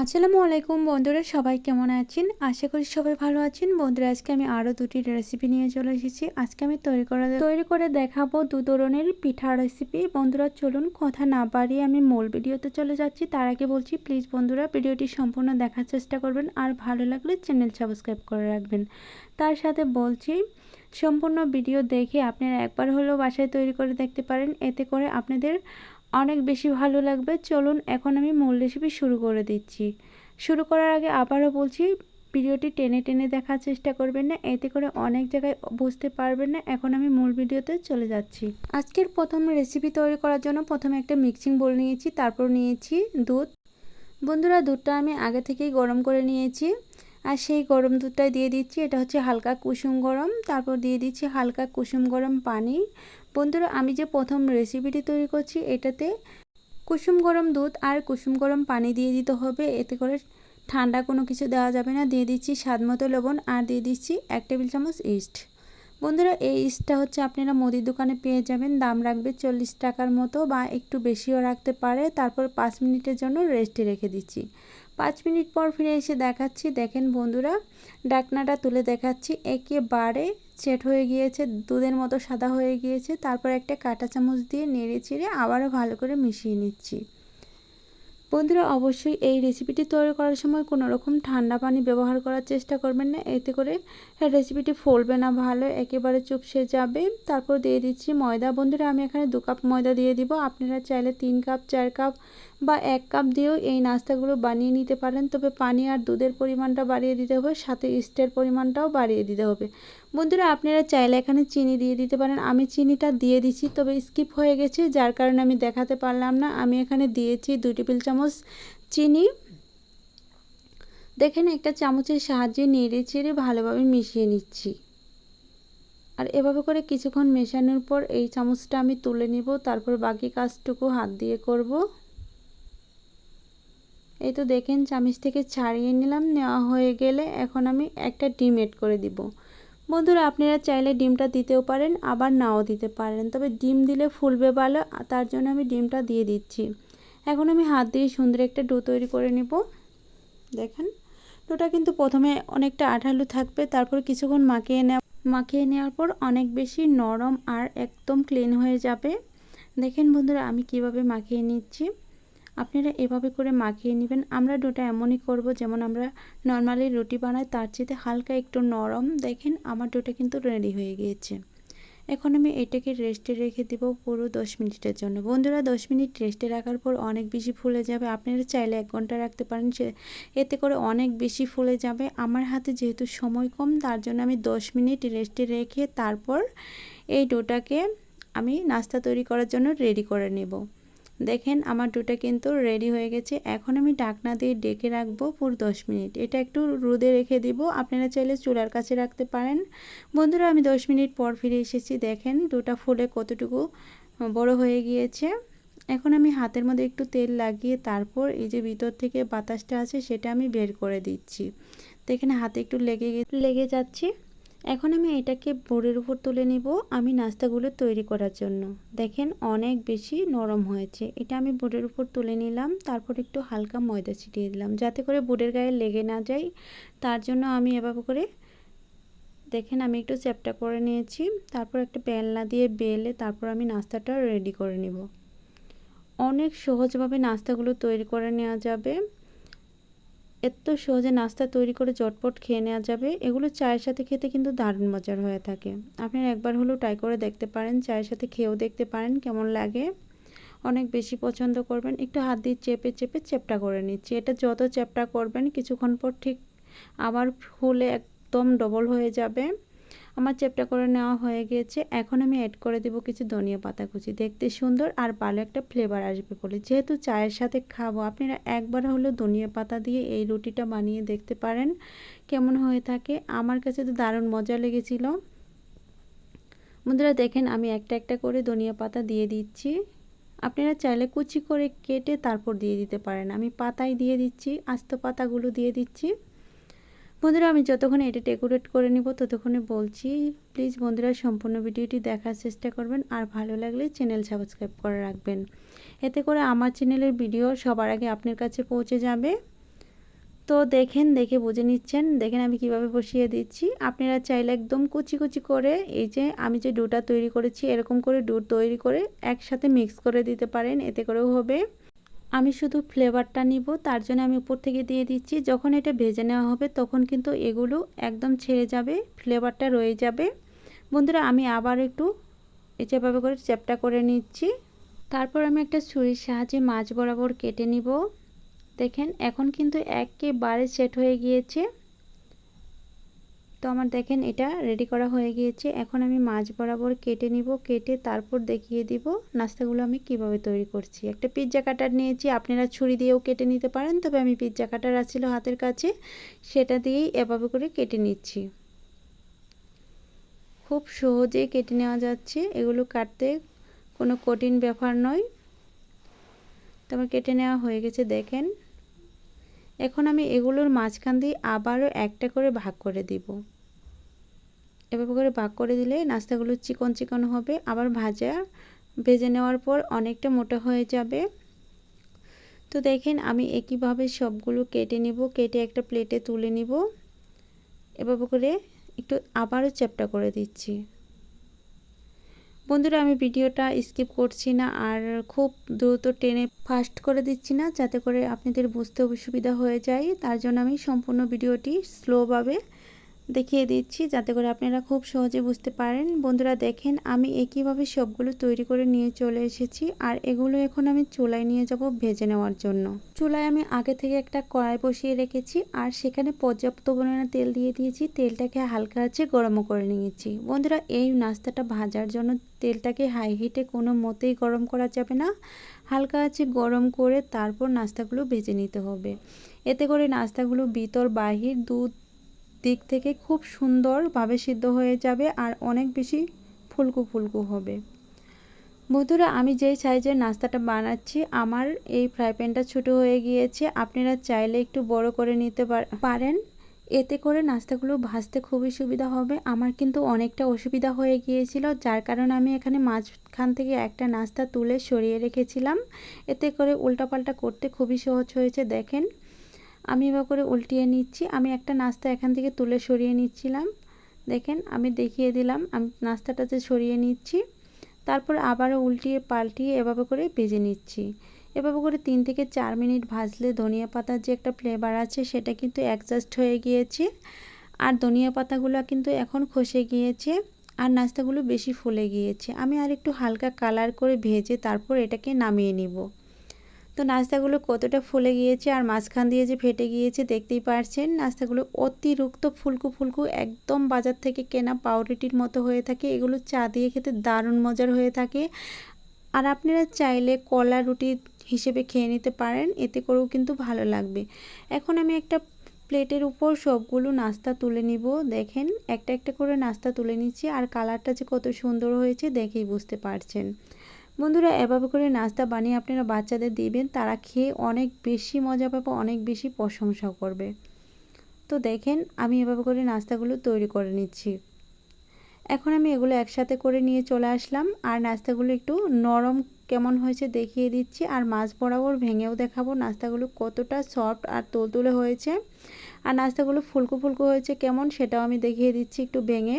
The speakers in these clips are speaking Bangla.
আসসালামু আলাইকুম বন্ধুরা, সবাই কেমন আছেন? আশা করি সবাই ভালো আছেন। বন্ধুরা, আজকে আমি আরও দুটি রেসিপি নিয়ে চলে এসেছি। আজকে আমি তৈরি করে তৈরি করে দেখাবো দু ধরনের পিঠা রেসিপি বন্ধুরা, চলুন কথা না বাড়িয়ে আমি মূল ভিডিওতে চলে যাচ্ছি। তার আগে বলছি প্লিজ বন্ধুরা, ভিডিওটি সম্পূর্ণ দেখার চেষ্টা করবেন। আর ভালো লাগলে চ্যানেল সাবস্ক্রাইব করে রাখবেন। তার সাথে বলছি, সম্পূর্ণ ভিডিও দেখে আপনারা একবার হলেও বাসায় তৈরি করে দেখতে পারেন। এতে করে আপনাদের অনেক বেশি ভালো লাগবে। চলুন এখন আমি মূল রেসিপি শুরু করে দিচ্ছি। শুরু করার আগে আবারও বলছি, ভিডিওটি টেনে টেনে দেখার চেষ্টা করবেন না, এতে করে অনেক জায়গায় বুঝতে পারবেন না। এখন আমি মূল ভিডিওতে চলে যাচ্ছি। আজকের প্রথম রেসিপি তৈরি করার জন্য প্রথমে একটা মিক্সিং বোল নিয়েছি, তারপর নিয়েছি দুধ। বন্ধুরা, দুধটা আমি আগে থেকেই গরম করে নিয়েছি। আর সেই গরম দুধটাই দিয়ে দিচ্ছি। এটা হচ্ছে হালকা কুসুম গরম। তারপর দিয়ে দিচ্ছি হালকা কুসুম গরম পানি। বন্ধুরা, আমি যে প্রথম রেসিপিটি তৈরি করছি, এটাতে কুসুম গরম দুধ আর কুসুম গরম পানি দিয়ে দিতে হবে। এতে করে ঠান্ডা কোনো কিছু দেওয়া যাবে না। দিয়ে দিচ্ছি স্বাদ মতো লবণ আর দিয়ে দিচ্ছি এক টেবিল চামচ ইস্ট বন্ধুরা, এই ইস্টটা হচ্ছে আপনারা মুদির দোকানে পেয়ে যাবেন। দাম রাখবে চল্লিশ টাকার মতো বা একটু বেশিও রাখতে পারে। তারপর পাঁচ মিনিটের জন্য রেস্টে রেখে দিচ্ছি। পাঁচ মিনিট পর ফিরে এসে দেখাচ্ছি। দেখেন বন্ধুরা, ডাকনাটা তুলে দেখাচ্ছি। একেবারে সেট হয়ে গিয়েছে, দুধের মতো সাদা হয়ে গিয়েছে। তারপর একটা কাঁটা চামচ দিয়ে নেড়ে চেড়ে আবারও ভালো করে মিশিয়ে নিচ্ছি। বন্ধুরা, অবশ্যই এই রেসিপিটি তৈরি করার সময় কোনো রকম ঠান্ডা পানি ব্যবহার করার চেষ্টা করবেন না। এতে করে রেসিপিটি ফলবে না ভালো, একেবারে চুপসে যাবে। তারপর দিয়ে দিচ্ছি ময়দা। বন্ধুরা, আমি এখানে দু কাপ ময়দা দিয়ে দিব। আপনারা চাইলে তিন কাপ, চার কাপ বা এক কাপ দিয়েও এই নাস্তাগুলো বানিয়ে নিতে পারেন। তবে পানি আর দুধের পরিমাণটা বাড়িয়ে দিতে হবে, সাথে ইস্টের পরিমাণটাও বাড়িয়ে দিতে হবে। বন্ধুরা, আপনারা চাইলে এখানে চিনি দিয়ে দিতে পারেন। আমি চিনিটা দিয়ে দিচ্ছি তবে স্কিপ হয়ে গেছে, যার কারণে আমি দেখাতে পারলাম না। আমি এখানে দিয়েছি দুই টেবিল চামচ চিনি। দেখেন, একটা চামচের সাহায্যে নেড়ে চেড়ে ভালোভাবে মিশিয়ে নিচ্ছি। আর এভাবে করে কিছুক্ষণ মেশানোর পর এই চামচটা আমি তুলে নিব। তারপর বাকি কাজটুকু হাত দিয়ে করব। এই তো দেখেন, চামিচ থেকে ছাড়িয়ে নিলাম। নেওয়া হয়ে গেলে এখন আমি একটা ডিম এড করে দিব। বন্ধুরা, আপনারা চাইলে ডিমটা দিতেও পারেন, আবার নাও দিতে পারেন। তবে ডিম দিলে ফুলবে ভালো তার জন্য আমি ডিমটা দিয়ে দিচ্ছি। এখন আমি হাত দিয়ে সুন্দর একটা ডো তৈরি করে নিব। দেখেন, ডোটা কিন্তু প্রথমে অনেকটা আঠালু থাকবে, তারপর কিছুক্ষণ মাখিয়ে নেওয়া মাখিয়ে নেওয়ার পর অনেক বেশি নরম আর একদম ক্লিন হয়ে যাবে। দেখেন বন্ধুরা, আমি কীভাবে মাখিয়ে নিচ্ছি। আপনারা এভাবে করে মাখিয়ে নেবেন। আমরা ডোটা এমনই করব যেমন আমরা নর্মালি রুটি বানাই, তার চেয়ে হালকা একটু নরম। দেখেন আমার ডোটা কিন্তু রেডি হয়ে গিয়েছে। এখন আমি এটাকে রেস্টে রেখে দেব পুরো দশ মিনিটের জন্য। বন্ধুরা, দশ মিনিট রেস্টে রাখার পর অনেক বেশি ফুলে যাবে। আপনারা চাইলে এক ঘণ্টা রাখতে পারেন, সে এতে করে অনেক বেশি ফুলে যাবে। আমার হাতে যেহেতু সময় কম, তার জন্য আমি দশ মিনিট রেস্টে রেখে তারপর এই ডোটাকে আমি নাস্তা তৈরি করার জন্য রেডি করে নেব। দেখেন আমার ডোটা কিন্তু রেডি হয়ে গেছে। এখন আমি ডাকনা দিয়ে ডেকে রাখব পুরো দশ মিনিট। এটা একটু রোদে রেখে দিব। আপনারা চাইলে চুলার কাছে রাখতে পারেন। বন্ধুরা, আমি দশ মিনিট পর ফিরে এসেছি। দেখেন ডোটা ফুলে কতটুকু বড় হয়ে গিয়েছে। এখন আমি হাতের মধ্যে একটু তেল লাগিয়ে তারপর এই যে ভিতর থেকে বাতাসটা আছে, সেটা আমি বের করে দিচ্ছি। দেখেন হাতে একটু লেগে লেগে যাচ্ছে। এখন আমি এটাকে বোর্ডের উপর তুলে নিব আমি নাস্তাগুলো তৈরি করার জন্য। দেখেন অনেক বেশি নরম হয়েছে। এটা আমি বোর্ডের উপর তুলে নিলাম, তারপর একটু হালকা ময়দা ছিটিয়ে দিলাম যাতে করে বোর্ডের গায়ে লেগে না যায়। তার জন্য আমি এভাবে করে, দেখেন আমি একটু চ্যাপটা করে নিয়েছি, তারপর একটা বেলনা দিয়ে বেলে তারপর আমি নাস্তাটা রেডি করে নিব। অনেক সহজভাবে নাস্তাগুলো তৈরি করে নেওয়া যাবে। এত সহজে নাস্তা তৈরি করে চটপট খেয়ে নেওয়া যাবে। এগুলো চায়ের সাথে খেতে কিন্তু দারুণ মজার হয়ে থাকে। আপনারা একবার হলেও ট্রাই করে দেখতে পারেন, চায়ের সাথে খেয়েও দেখতে পারেন কেমন লাগে। অনেক বেশি পছন্দ করবেন। একটু হাত দিয়ে চেপে চেপে চেপটা করে নিচ্ছি। এটা যত চেপটা করবেন কিছুক্ষণ পর ঠিক আবার ফুলে একদম ডবল হয়ে যাবে। আমার চেপটা করে নেওয়া হয়ে গিয়েছে। এখন আমি অ্যাড করে দেব কিছু ধনিয়া পাতা কুচি। দেখতে সুন্দর আর ভালো একটা ফ্লেভার আসবে বলে। যেহেতু চায়ের সাথে খাব, আপনারা একবার হলেও ধনিয়া পাতা দিয়ে এই রুটিটা বানিয়ে দেখতে পারেন কেমন হয়ে থাকে। আমার কাছে তো দারুণ মজা লেগেছিল। বন্ধুরা, দেখেন আমি একটা একটা করে ধনিয়া পাতা দিয়ে দিচ্ছি। আপনারা চাইলে কুচি করে কেটে তারপর দিয়ে দিতে পারেন। আমি পাতায় দিয়ে দিচ্ছি, আস্ত পাতাগুলো দিয়ে দিচ্ছি। বন্ধুরা, আমি যতক্ষণ এটা ডেকোরেট করে নিব, ততক্ষণে বলছি প্লিজ বন্ধুরা, সম্পূর্ণ ভিডিওটি দেখার চেষ্টা করবেন। আর ভালো লাগলে চ্যানেল সাবস্ক্রাইব করে রাখবেন। এতে করে আমার চ্যানেলের ভিডিও সবার আগে আপনার কাছে পৌঁছে যাবে। তো দেখেন, দেখে বুঝে নিচ্ছেন। দেখেন আমি কীভাবে বসিয়ে দিচ্ছি। আপনারা চাইলে একদম কুচি কুচি করে এই যে আমি যে ডুটা তৈরি করেছি, এরকম করে ডু তৈরি করে একসাথে মিক্স করে দিতে পারেন। এতে করেও হবে। আমি শুধু ফ্লেভারটা নিব, তার জন্য আমি উপর থেকে দিয়ে দিচ্ছি। যখন এটা ভেজে নেওয়া হবে, তখন কিন্তু এগুলো একদম ছেড়ে যাবে ফ্লেভারটা রয়ে যাবে। বন্ধুরা, আমি আবার একটু যেভাবে করে চ্যাপটা করে নিচ্ছি। তারপর আমি একটা ছুরির সাহায্যে মাছ বরাবর কেটে নিব। দেখেন, এখন কিন্তু একেবারে সেট হয়ে গিয়েছে। তো আমার দেখেন এটা রেডি করা হয়ে গিয়েছে। এখন আমি মাছ বরাবর কেটে নিব, কেটে তারপর দেখিয়ে দিব নাস্তাগুলো আমি কীভাবে তৈরি করছি। একটা পিৎজা কাটার নিয়েছি, আপনারা ছুরি দিয়েও কেটে নিতে পারেন, তবে আমি পিৎজা কাটার আছিল হাতের কাছে, সেটা দিয়েই এভাবে করে কেটে নিচ্ছি। খুব সহজে কেটে নেওয়া যাচ্ছে, এগুলো কাটতে কোনো কঠিন ব্যাপার নয়। তো আমার কেটে নেওয়া হয়ে গেছে, দেখেন। এখন আমি এগুলোর মাঝখান দিয়ে আবারও একটা করে ভাগ করে দিব। এভাবে করে ভাগ করে দিলে নাস্তাগুলো চিকন চিকন হবে। আবার ভাজা ভেজে নেওয়ার পর অনেকটা মোটা হয়ে যাবে। তো দেখেন আমি একইভাবে সবগুলো কেটে নিব, কেটে একটা প্লেটে তুলে নিব। এভাবে করে একটু আবারও চ্যাপটা করে দিচ্ছি। বন্ধুরা, আমি ভিডিওটা স্কিপ করছি না আর খুব দ্রুত টেনে ফাস্ট করে দিচ্ছি না, যাতে করে আপনাদের বুঝতে অসুবিধা হয়ে যায়। তার জন্য আমি সম্পূর্ণ ভিডিওটি স্লোভাবে দেখিয়ে দিচ্ছি যাতে করে আপনারা খুব সহজে বুঝতে পারেন। বন্ধুরা দেখেন, আমি একইভাবে সবগুলো তৈরি করে নিয়ে চলে এসেছি আর এগুলো এখন আমি চুলায় নিয়ে যাব ভেজে নেওয়ার জন্য। চুলায় আমি আগে থেকে একটা কড়াই বসিয়ে রেখেছি আর সেখানে পর্যাপ্ত পরিমাণে তেল দিয়ে দিয়েছি। তেলটাকে হালকা আছে গরমও করে নিয়েছি। বন্ধুরা, এই নাস্তাটা ভাজার জন্য তেলটাকে হাই হিটে কোনো মতেই গরম করা যাবে না। হালকা আছে গরম করে তারপর নাস্তাগুলো ভেজে নিতে হবে। এতে করে নাস্তাগুলো ভিতর, বাহির, দুধ দিক থেকে খুব সুন্দরভাবে সিদ্ধ হয়ে যাবে আর অনেক বেশি ফুলকু ফুলকু হবে। বন্ধুরা, আমি যেই সাইজের নাস্তাটা বানাচ্ছি, আমার এই ফ্রাই প্যানটা ছোটো হয়ে গিয়েছে। আপনারা চাইলে একটু বড় করে নিতে পারেন। এতে করে নাস্তাগুলো ভাজতে খুবই সুবিধা হবে। আমার কিন্তু অনেকটা অসুবিধা হয়ে গিয়েছিল, যার কারণে আমি এখানে মাঝখান থেকে একটা নাস্তা তুলে সরিয়ে রেখেছিলাম। এতে করে উল্টাপাল্টা করতে খুবই সহজ হয়েছে, দেখেন। আমি এবার করে উল্টিয়ে নিচ্ছি। আমি একটা নাস্তা এখান থেকে তুলে সরিয়ে নিচ্ছিলাম। দেখেন, আমি দেখিয়ে দিলাম, আমি নাস্তাটাতে সরিয়ে নিচ্ছি, তারপর আবারও উল্টিয়ে পাল্টিয়ে এভাবে করে ভেজে নিচ্ছি। এভাবে করে তিন থেকে চার মিনিট ভাজলে ধনিয়া পাতার যে একটা ফ্লেভার আছে, সেটা কিন্তু অ্যাডজাস্ট হয়ে গিয়েছে। আর ধনিয়া পাতাগুলো কিন্তু এখন খসে গিয়েছে আর নাস্তাগুলো বেশি ফুলে গিয়েছে। আমি আর একটু হালকা কালার করে ভেজে তারপর এটাকে নামিয়ে নিব। তো নাস্তাগুলো কতটা ফুলে গিয়েছে আর মাঝখান দিয়ে যে ফেটে গিয়েছে দেখতেই পারছেন, নাস্তাগুলো অতিরিক্ত ফুলকু ফুলকু একদম বাজার থেকে কেনা পাউরুটির মতো হয়ে থাকে। এগুলো চা দিয়ে খেতে দারুণ মজার হয়ে থাকে। আর আপনারা চাইলে কলা রুটি হিসেবে খেয়ে নিতে পারেন, এতে করেও কিন্তু ভালো লাগবে। এখন আমি একটা প্লেটের উপর সবগুলো নাস্তা তুলে নিব। দেখেন, একটা একটা করে নাস্তা তুলে নিচ্ছি আর কালারটা যে কত সুন্দর হয়েছে দেখেই বুঝতে পারছেন। বন্ধুরা, এভাবে করে নাস্তা বানিয়ে আপনারা বাচ্চাদের দিবেন, তারা খেয়ে অনেক বেশি মজা পাবে, অনেক বেশি প্রশংসা করবে। তো দেখেন, আমি এভাবে করে নাস্তাগুলো তৈরি করে নিচ্ছি। এখন আমি এগুলো একসাথে করে নিয়ে চলে আসলাম, আর নাস্তাগুলো একটু নরম কেমন হয়েছে দেখিয়ে দিচ্ছি, আর মাছ বরাবর ভেঙেও দেখাবো নাস্তাগুলো কতটা সফট আর তুলতুলে হয়েছে। আর নাস্তাগুলো ফুলকো ফুলকো হয়েছে কেমন সেটাও আমি দেখিয়ে দিচ্ছি একটু ভেঙে।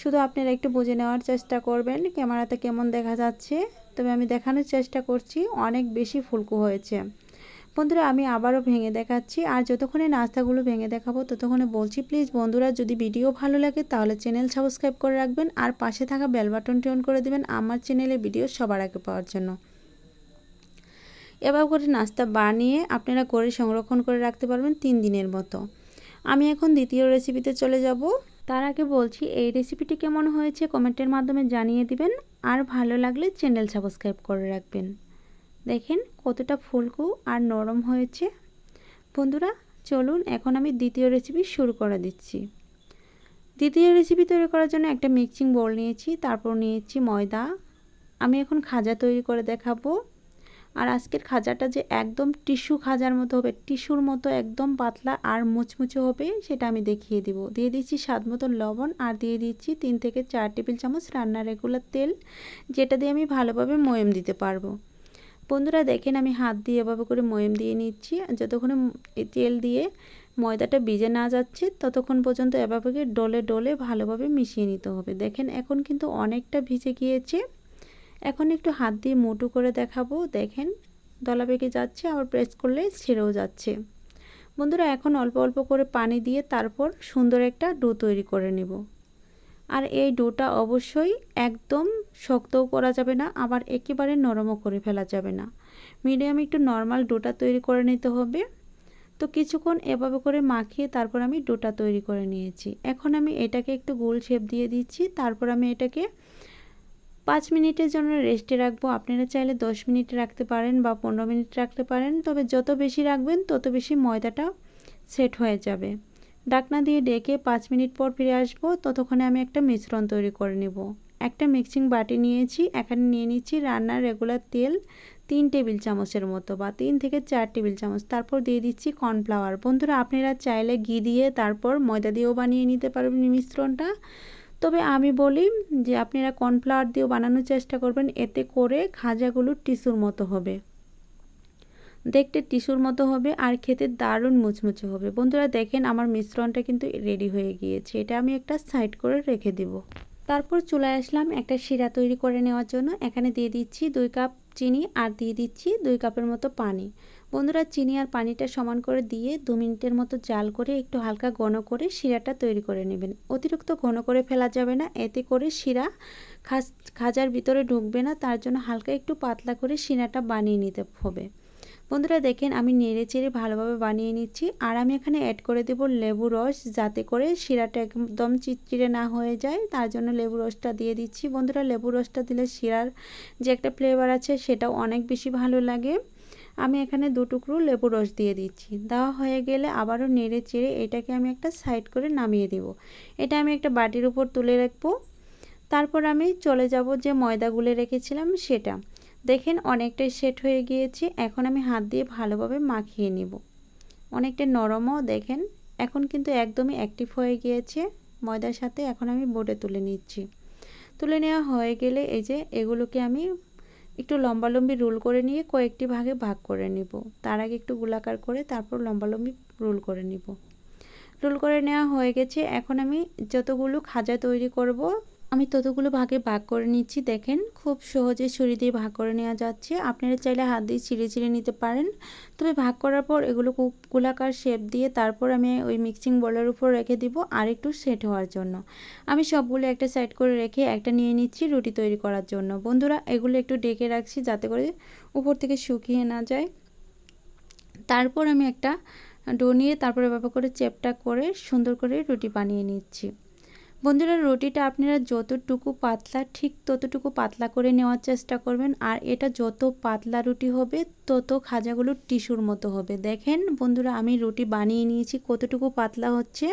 শুধু আপনারা একটু বুঝে নেওয়ার চেষ্টা করবেন ক্যামেরাতে কেমন দেখা যাচ্ছে। তবে আমি দেখানোর চেষ্টা করছি, অনেক বেশি ফুলকু হয়েছে। বন্ধুরা, আমি আবারও ভেঙে দেখাচ্ছি। আর যতক্ষণে নাস্তাগুলো ভেঙে দেখাবো, ততক্ষণে বলছি প্লিজ বন্ধুরা, যদি ভিডিও ভালো লাগে, তাহলে চ্যানেল সাবস্ক্রাইব করে রাখবেন। আর পাশে থাকা বেল বাটনটি অন করে দেবেন আমার চ্যানেলে ভিডিও সবার আগে পাওয়ার জন্য। এবার করে নাস্তা বানিয়ে আপনারা করে সংরক্ষণ করে রাখতে পারবেন তিন দিনের মতো। আমি এখন দ্বিতীয় রেসিপিতে চলে যাব। তার আগে বলছি, এই রেসিপিটি কেমন হয়েছে কমেন্টের মাধ্যমে জানিয়ে দিবেন। আর ভালো লাগলে চ্যানেল সাবস্ক্রাইব করে রাখবেন। দেখেন কতটা ফুলকু আর নরম হয়েছে। বন্ধুরা, চলুন এখন আমি দ্বিতীয় রেসিপি শুরু করে দিচ্ছি। দ্বিতীয় রেসিপি তৈরি করার জন্য একটা মিক্সিং বোল নিয়েছি, তারপর নিয়েছি ময়দা। আমি এখন খাজা তৈরি করে দেখাবো। আর আজকের খাজাটা যে একদম টিস্যু খাজার মতো হবে, টিস্যুর মতো একদম পাতলা আর মুচমুচে হবে, সেটা আমি দেখিয়ে দিব। দিয়ে দিচ্ছি স্বাদ মতো লবণ আর দিয়ে দিচ্ছি তিন থেকে চার টেবিল চামচ রান্নার রেগুলার তেল, যেটা দিয়ে আমি ভালোভাবে ময়ম দিতে পারব। বন্ধুরা, দেখেন আমি হাত দিয়ে এভাবে করে ময়ম দিয়ে নিচ্ছি। যতক্ষণে তেল দিয়ে ময়দাটা ভিজে না যাচ্ছে, ততক্ষণ পর্যন্ত এভাবে ডলে ডলে ভালোভাবে মিশিয়ে নিতে হবে। দেখেন, এখন কিন্তু অনেকটা ভিজে গিয়েছে। এখন একটু হাত দিয়ে মোটু করে দেখাবো। দেখেন, দলা বেগে যাচ্ছে, আবার প্রেস করলে ছেড়েও যাচ্ছে। বন্ধুরা, এখন অল্প অল্প করে পানি দিয়ে তারপর সুন্দর একটা ডো তৈরি করে নেব। আর এই ডোটা অবশ্যই একদম শক্তও করা যাবে না, আবার একেবারে নরমও করে ফেলা যাবে না। মিডিয়াম একটু নর্মাল ডোটা তৈরি করে নিতে হবে। তো কিছুক্ষণ এভাবে করে মাখিয়ে তারপর আমি ডোটা তৈরি করে নিয়েছি। এখন আমি এটাকে একটু গোল শেপ দিয়ে দিচ্ছি। তারপর আমি এটাকে পাঁচ মিনিটের জন্য রেস্টে রাখব। আপনারা চাইলে দশ মিনিট রাখতে পারেন বা পনেরো মিনিট রাখতে পারেন। তবে যত বেশি রাখবেন, তত বেশি ময়দাটা সেট হয়ে যাবে। ডাকনা দিয়ে ডেকে পাঁচ মিনিট পর ফিরে আসব। ততক্ষণে আমি একটা মিশ্রণ তৈরি করে নেব। একটা মিক্সিং বাটি নিয়েছি। এখানে নিয়ে নিচ্ছি রান্নার রেগুলার তেল তিন টেবিল চামচের মতো বা তিন থেকে চার টেবিল চামচ। তারপর দিয়ে দিচ্ছি কর্নফ্লাওয়ার। বন্ধুরা, আপনারা চাইলে ঘি দিয়ে তারপর ময়দা দিয়েও বানিয়ে নিতে পারবেন মিশ্রণটা। তবে আমি বলি যে আপনারা কর্নফ্লাওয়ার দিয়েও বানানোর চেষ্টা করবেন, এতে করে খাজাগুলো টিস্যুর মতো হবে। দেখতে টিস্যুর মতো হবে আর খেতে দারুণ মুচমুচে হবে। বন্ধুরা, দেখেন আমার মিশ্রণটা কিন্তু রেডি হয়ে গিয়েছে। এটা আমি একটা সাইড করে রেখে দিব। তারপর চলে আসলাম একটা শিরা তৈরি করে নেওয়ার জন্য। এখানে দিয়ে দিচ্ছি দুই কাপ চিনি আর দিয়ে দিচ্ছি দুই কাপের মতো পানি। বন্ধুরা চিনি আর পানিটা সমান করে দিয়ে দু মিনিটের মতো জাল করে একটু হালকা ঘন করে শিরাটা তৈরি করে নেবেন। অতিরিক্ত ঘন করে ফেলা যাবে না, এতে করে শিরা খাজার ভিতরে ঢুকবে না, তার জন্য হালকা একটু পাতলা করে শিরাটা বানিয়ে নিতে হবে। বন্ধুরা দেখেন আমি নেড়ে চেড়ে ভালোভাবে বানিয়ে নিচ্ছি, আর আমি এখানে অ্যাড করে দেব লেবু রস যাতে করে শিরাটা একদম চিটচিড়ে না হয়ে যায়, তার জন্য লেবু রসটা দিয়ে দিচ্ছি। বন্ধুরা লেবু রসটা দিলে শিরার যে একটা ফ্লেভার আছে সেটাও অনেক বেশি ভালো লাগে। আমি এখানে দু টুকরো লেবু রস দিয়ে দিচ্ছি। দেওয়া হয়ে গেলে আবারও নেড়ে চেড়ে এটাকে আমি একটা সাইড করে নামিয়ে দেব। এটা আমি একটা বাটির উপর তুলে রাখব। তারপর আমি চলে যাব যে ময়দা গুলে রেখেছিলাম সেটা। দেখেন অনেকটাই সেট হয়ে গিয়েছে। এখন আমি হাত দিয়ে ভালোভাবে মাখিয়ে নিব। অনেকটা নরমও, দেখেন, এখন কিন্তু একদমই অ্যাক্টিভ হয়ে গিয়েছে। ময়দার সাথে এখন আমি বোর্ডে তুলে নিচ্ছি। তুলে নেওয়া হয়ে গেলে এই যে এগুলোকে আমি একটু লম্বালম্বি রোল করে নিয়ে কয়েকটি ভাগে ভাগ করে নিব। তার আগে একটু গোলাকার করে তারপর লম্বালম্বি রোল করে নিব। রোল করে নেওয়া হয়ে গেছে। এখন আমি যতগুলো খাজা তৈরি করব আমি ততগুলো ভাগে ভাগ করে নিচ্ছি, দেখেন। খুব সহজে ছুরি দিয়ে ভাগ করে নেওয়া যাচ্ছে। আপনারা চাইলে হাত দিয়ে ছিঁড়ে ছিঁড়ে নিতে পারেন। তবে ভাগ করার পর এগুলো গোলাকার শেপ দিয়ে তারপর আমি ওই মিক্সিং বলের উপর রেখে দিব আর একটু সেট হওয়ার জন্য। আমি সবগুলো একটা সাইড করে রেখে একটা নিয়ে নিচ্ছি রুটি তৈরি করার জন্য। বন্ধুরা, এগুলো একটু ডেকে রাখছি যাতে করে উপর থেকে শুকিয়ে না যায়। তারপর আমি একটা ডো নিয়ে তারপরে ব্যাপার করে চেপটা করে সুন্দর করে রুটি বানিয়ে নিচ্ছি। বন্ধুরা, রুটিটা আপনারা যতটুকু পাতলা, ঠিক ততটুকু পাতলা করে নেওয়ার চেষ্টা করবেন। আর এটা যত পাতলা রুটি হবে, তত খাজাগুলো টিস্যুর মতো হবে। দেখেন বন্ধুরা, আমি রুটি বানিয়ে নিয়েছি, কতটুকু পাতলা হচ্ছে।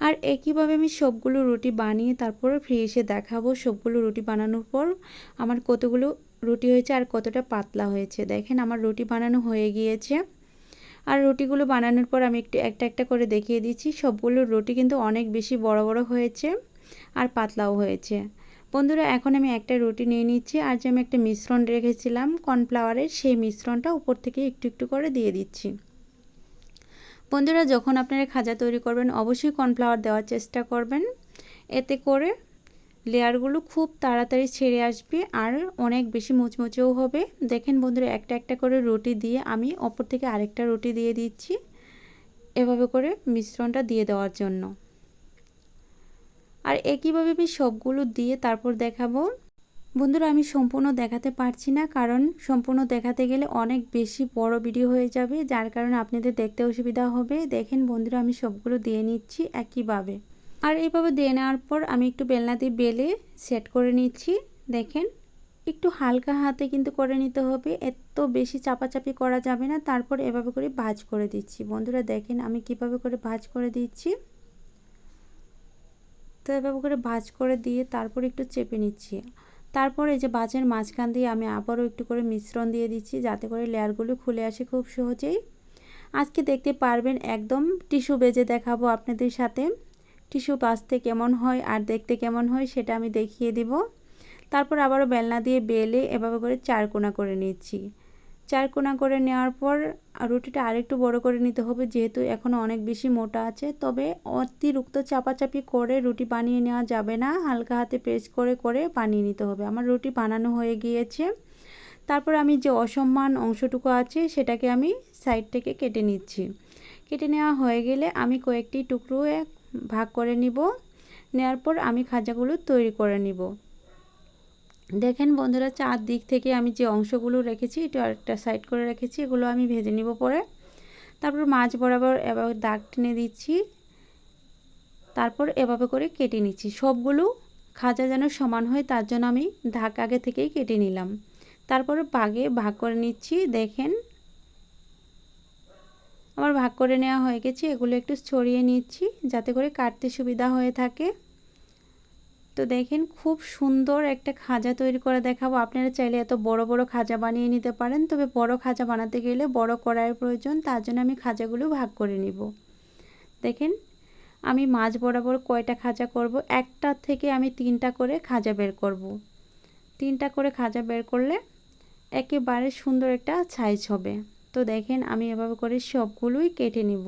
আর একইভাবে আমি সবগুলো রুটি বানিয়ে তারপর ফ্রি এসে দেখাবো সবগুলো রুটি বানানোর পর আমার কতগুলো রুটি হয়েছে আর কতটা পাতলা হয়েছে। দেখেন আমার রুটি বানানো হয়ে গিয়েছে। আর রুটিগুলো বানানোর পর আমি একটু একটা একটা করে দেখিয়ে দিচ্ছি। সবগুলো রুটি কিন্তু অনেক বেশি বড় বড় হয়েছে আর পাতলাও হয়েছে। বন্ধুরা, এখন আমি একটা রুটি নিয়ে নিচ্ছি। আর যে আমি একটা মিশ্রণ রেখেছিলাম কর্নফ্লাওয়ারের, সেই মিশ্রণটা উপর থেকে একটু একটু করে দিয়ে দিচ্ছি। বন্ধুরা, যখন আপনারা খাজা তৈরি করবেন, অবশ্যই কর্নফ্লাওয়ার দেওয়ার চেষ্টা করবেন। এতে করে লেয়ারগুলো খুব তাড়াতাড়ি ছেড়ে আসবে আর অনেক বেশি মুচমুচেও হবে। দেখেন বন্ধুরা, একটা একটা করে রুটি দিয়ে আমি অপর থেকে আরেকটা রুটি দিয়ে দিচ্ছি এভাবে করে মিশ্রণটা দিয়ে দেওয়ার জন্য। আর একইভাবে আমি সবগুলো দিয়ে তারপর দেখাবো। বন্ধুরা, আমি সম্পূর্ণ দেখাতে পারছি না কারণ সম্পূর্ণ দেখাতে গেলে অনেক বেশি বড় ভিডিও হয়ে যাবে, যার কারণে আপনাদের দেখতে অসুবিধা হবে। দেখেন বন্ধুরা, আমি সবগুলো দিয়ে নিচ্ছি একইভাবে। আর এইভাবে দিয়ে নেওয়ার পর আমি একটু বেলনা দিয়ে বেলে সেট করে নিচ্ছি। দেখেন, একটু হালকা হাতে কিন্তু করে নিতে হবে। এত বেশি চাপাচাপি করা যাবে না। তারপর এভাবে করে ভাজ করে দিচ্ছি। বন্ধুরা, দেখেন আমি কীভাবে করে ভাজ করে দিচ্ছি। তো এভাবে করে ভাজ করে দিয়ে তারপর একটু চেপে নিচ্ছি। তারপর এই যে বাজের মাঝখান দিয়ে আমি আবারও একটু করে মিশ্রণ দিয়ে দিচ্ছি, যাতে করে লেয়ারগুলো খুলে আসে খুব সহজেই। আজকে দেখতে পারবেন, একদম টিস্যু বেজে দেখাবো আপনাদের সাথে। টিস্যু বাঁচতে কেমন হয় আর দেখতে কেমন হয় সেটা আমি দেখিয়ে দিব। তারপর আবারও বেলনা দিয়ে বেলে এভাবে করে চারকোনা করে নিচ্ছি। চার কোনা করে নেওয়ার পর রুটিটা আরেকটু বড় করে নিতে হবে, যেহেতু এখনও অনেক বেশি মোটা আছে। তবে অতিরিক্ত চাপাচাপি করে রুটি বানিয়ে নেওয়া যাবে না, হালকা হাতে প্রেস করে করে বানিয়ে নিতে হবে। আমার রুটি বানানো হয়ে গিয়েছে। তারপর আমি যে অসম্মান অংশটুকু আছে সেটাকে আমি সাইড থেকে কেটে নিচ্ছি। কেটে নেওয়া হয়ে গেলে আমি কয়েকটি টুকরো ভাগ করে নিব। নেওয়ার পর আমি খাজাগুলো তৈরি করে নিব। দেখেন বন্ধুরা চার দিক থেকে আমি যে অংশগুলো রেখেছি এটা আরেকটা সাইড করে রেখেছি, এগুলো আমি ভেজে নিব পরে। তারপর মাছ বরাবর এভাবে দাগ টেনে দিচ্ছি। তারপর এভাবে করে কেটে নিচ্ছি। সবগুলো খাজা যেন সমান হয়, তার জন্য আমি ধাক আগে থেকেই কেটে নিলাম। তারপরে বাগে ভাগ করে নিচ্ছি। দেখেন আমার ভাগ করে নেওয়া হয়ে গেছে। এগুলো একটু ছড়িয়ে নিচ্ছি যাতে করে কাটতে সুবিধা হয়ে থাকে। তো দেখেন খুব সুন্দর একটা খাজা তৈরি করে দেখাবো। আপনারা চাইলে এত বড় বড় খাজা বানিয়ে নিতে পারেন, তবে বড় খাজা বানাতে গেলে বড় কড়াইয়ের প্রয়োজন, তার জন্য আমি খাজাগুলো ভাগ করে নিব। দেখেন আমি মাছ বরাবর কয়টা খাজা করব? একটা থেকে আমি তিনটা করে খাজা বের করব। তিনটা করে খাজা বের করলে একেবারে সুন্দর একটা সাইজ হবে। তো দেখেন আমি এভাবে করে সবগুলোই কেটে নিব।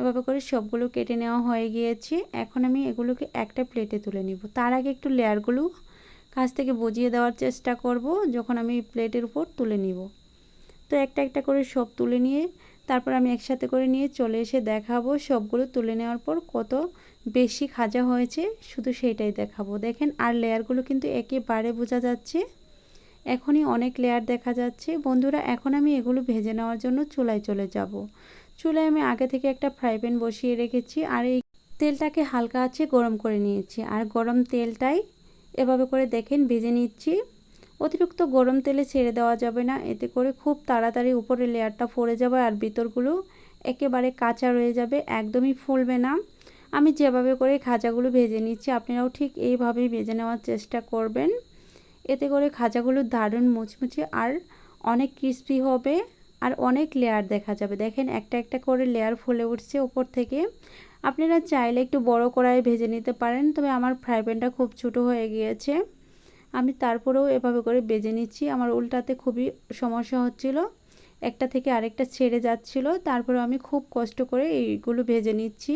এভাবে করে সবগুলো কেটে নেওয়া হয়ে গিয়েছে। এখন আমি এগুলোকে একটা প্লেটে তুলে নিব। তার আগে একটু লেয়ারগুলো কাছ থেকে বুঝিয়ে দেওয়ার চেষ্টা করব, যখন আমি প্লেটের উপর তুলে নিব। তো একটা একটা করে সব তুলে নিয়ে, তারপর আমি একসাথে করে নিয়ে চলে এসে দেখাবো সবগুলো তুলে নেওয়ার পর কত বেশি খাজা হয়েছে, শুধু সেইটাই দেখাবো। দেখেন আর লেয়ারগুলো কিন্তু একেবারে বোঝা যাচ্ছে। এখনই অনেক লেয়ার দেখা যাচ্ছে। বন্ধুরা, এখন আমি এগুলো ভেজে নেওয়ার জন্য চুলায় চলে যাব। চুলায় আমি আগে থেকে একটা ফ্রাই প্যান বসিয়ে রেখেছি আর এই তেলটাকে হালকা আছে গরম করে নিয়েছি। আর গরম তেলটাই এভাবে করে দেখেন ভেজে নিচ্ছি। অতিরিক্ত গরম তেলে ছেড়ে দেওয়া যাবে না। এতে করে খুব তাড়াতাড়ি উপরে লেয়ারটা পড়ে যাবে আর ভিতরগুলো একেবারে কাঁচা রয়ে যাবে, একদমই ফুলবে না। আমি যেভাবে করে খাজাগুলো ভেজে নিচ্ছি, আপনারাও ঠিক এইভাবেই ভেজে নেওয়ার চেষ্টা করবেন। এতে করে খাজাগুলো দারুণ মুচমুচে আর অনেক ক্রিস্পি হবে আর অনেক লেয়ার দেখা যাবে। দেখেন একটা একটা করে লেয়ার ফুলে উঠছে ওপর থেকে। আপনারা চাইলে একটু বড় কড়াই ভেজে নিতে পারেন, তবে আমার ফ্রাই প্যানটা খুব ছোটো হয়ে গিয়েছে। আমি তারপরেও এভাবে করে বেজে নিচ্ছি। আমার উল্টাতে খুবই সমস্যা হচ্ছিল। একটা থেকে আরেকটা ছেড়ে যাচ্ছিল। তারপরে আমি খুব কষ্ট করে এইগুলো ভেজে নিচ্ছি।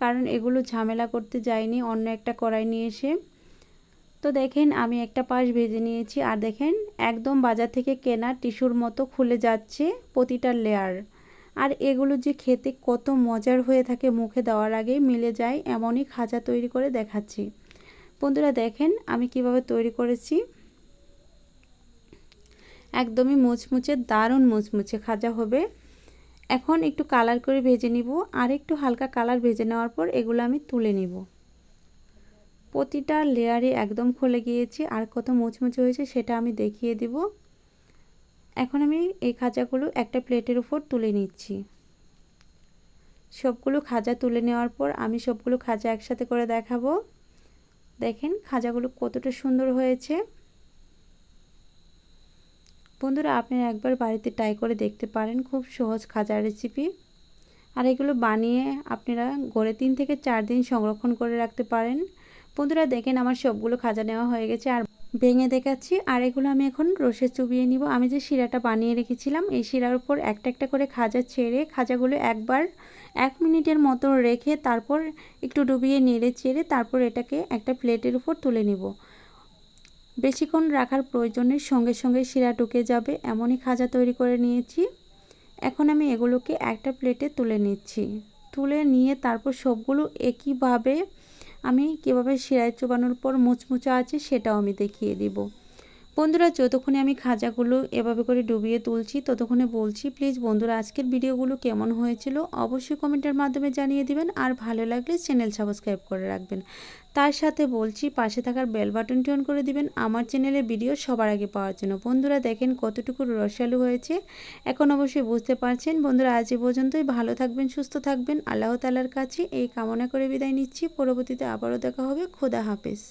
কারণ এগুলো ঝামেলা করতে যাইনি, অন্য একটা কড়াই নিয়ে এসে। তো দেখেন আমি একটা পাশ ভেজে নিয়েছি আর দেখেন একদম বাজার থেকে কেনা টিস্যুর মতো খুলে যাচ্ছে প্রতিটা লেয়ার আর এগুলো যে খেতে কত মজার হয়ে থাকে মুখে দেওয়ার আগে মিলে যায় এমনই খাজা তৈরি করে দেখাচ্ছি। বন্ধুরা দেখেন আমি কীভাবে তৈরি করেছি। একদমই মুচমুচে, দারুণ মুচমুচে খাজা হবে। এখন একটু কালার করে ভেজে নিব আর একটু হালকা কালার ভেজে নেওয়ার পর এগুলো আমি তুলে নিব। প্রতিটা লেয়ারে একদম খুলে গিয়েছে। আর কত মুচমুচে হয়েছে সেটা আমি দেখিয়ে দিব। এখন আমি এই খাজাগুলো একটা প্লেটের উপর তুলে নিচ্ছি। সবগুলো খাজা তুলে নেওয়ার পর আমি সবগুলো খাজা একসাথে করে দেখাবো। দেখেন খাজাগুলো কতটা সুন্দর হয়েছে। বন্ধুরা, আপনারা একবার বাড়িতে ট্রাই করে দেখতে পারেন খুব সহজ খাজার রেসিপি আর এগুলো বানিয়ে আপনারা গড়ে তিন থেকে চার দিন সংরক্ষণ করে রাখতে পারেন। বন্ধুরা দেখেন আমার সবগুলো খাজা নেওয়া হয়ে গেছে, আর ভেঙে দেখাচ্ছি। আর এগুলো আমি এখন রসে চুবিয়ে নিব। আমি যে শিরাটা বানিয়ে রেখেছিলাম, এই শিরার উপর একটা একটা করে খাজা ছেড়ে খাজাগুলো একবার এক মিনিটের মতো রেখে তারপর একটু ডুবিয়ে নেড়ে চেড়ে তারপর এটাকে একটা প্লেটের উপর তুলে নিব। বেশিক্ষণ রাখার প্রয়োজনের সঙ্গে সঙ্গে শিরা ঢুকে যাবে, এমনই খাজা তৈরি করে নিয়েছি। এখন আমি এগুলোকে একটা প্লেটে তুলে নিচ্ছি। তুলে নিয়ে তারপর সবগুলো একইভাবে আমি কীভাবে শিরায় চোবানোর পর মুচমুচা আছে সেটাও আমি দেখিয়ে দিব। বন্ধুরা, যতক্ষণে আমি খাজাগুলো এভাবে করে ডুবিয়ে তুলছি, ততক্ষণে বলছি, প্লিজ বন্ধুরা, আজকের ভিডিওগুলো কেমন হয়েছিল? অবশ্যই কমেন্টের মাধ্যমে জানিয়ে দিবেন, আর ভালো লাগলে চ্যানেল সাবস্ক্রাইব করে রাখবেন। তার সাথে বলছি, পাশে থাকার বেল বাটনটি অন করে দিবেন, আমার চ্যানেলের ভিডিও সবার আগে পাওয়ার জন্য। বন্ধুরা, দেখেন কতটুকু রসালু হয়েছে। এখন অবশ্যই বুঝতে পারছেন, বন্ধুরা, আজ এ পর্যন্তই। ভালো থাকবেন, সুস্থ থাকবেন। আল্লাহ তালার কাছে এই কামনা করে বিদায় নিচ্ছি। পরবর্তীতে আবারও দেখা হবে। খোদা হাফেজ।